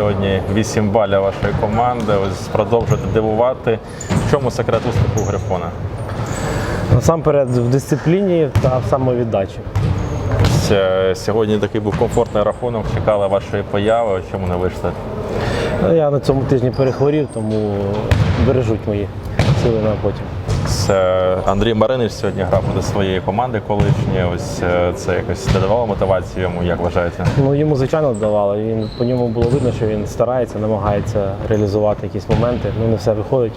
сьогодні 8 балів вашої команди. Ось продовжуєте дивувати. В чому секрет успіху Грифона? Насамперед в дисципліні та в самовіддачі. Ось, е, Сьогодні такий був комфортний рахунок, чекали вашої появи. Чому не вийшли? Ну, Я на цьому тижні перехворів, тому бережуть мої сили на потім. Це Андрій Маринич сьогодні грав проти своєї команди колишньої. Ось е, це якось додавало мотивацію йому, як вважаєте? Ну, йому, звичайно, давало. Він, по ньому було видно, що він старається, намагається реалізувати якісь моменти. Ну, не все виходить.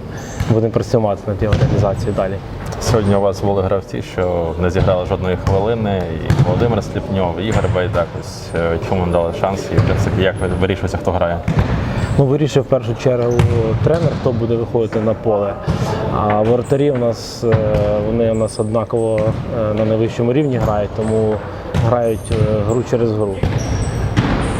Будемо працювати над його реалізацією далі. Сьогодні у вас були гравці, що не зіграли жодної хвилини. І Володимир Сліпньов, і Ігор Байдак. Ось е, чому дали шанс і в принципі, як вирішується, хто грає? Ну, вирішив в першу чергу тренер, хто буде виходити на поле. А воротарі у нас е, вони у нас однаково е, на найвищому рівні грають, тому грають е, гру через гру.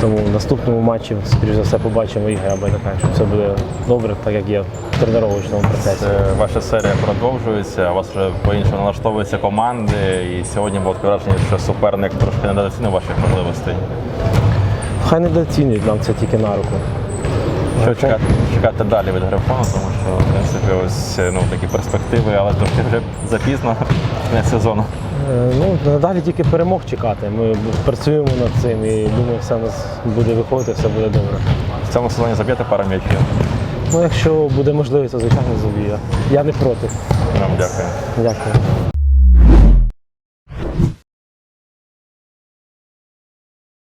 Тому в наступному матчі, скоріш за все, побачимо Ігоря Байдака, що все буде добре, так як є в тренувальному процесі. Ваша серія продовжується, у вас вже по-іншому налаштовуються команди. І сьогодні було таке враження, що суперник трошки недооцінив ваших можливостей. Хай не доцінюють нам це тільки на руку. Що чекати, чекати далі від грифону, тому що в принципі ось ну, такі перспективи, але трошки вже запізно не сезону. Е, Ну, надалі тільки перемог чекати. Ми працюємо над цим і думаю, все у нас буде виходити, все буде добре. В цьому сезоні заб'єте пару м'ячів. Ну, якщо буде можливість, то звичайно заб'ю. Я не проти. Вам дякую. Дякую.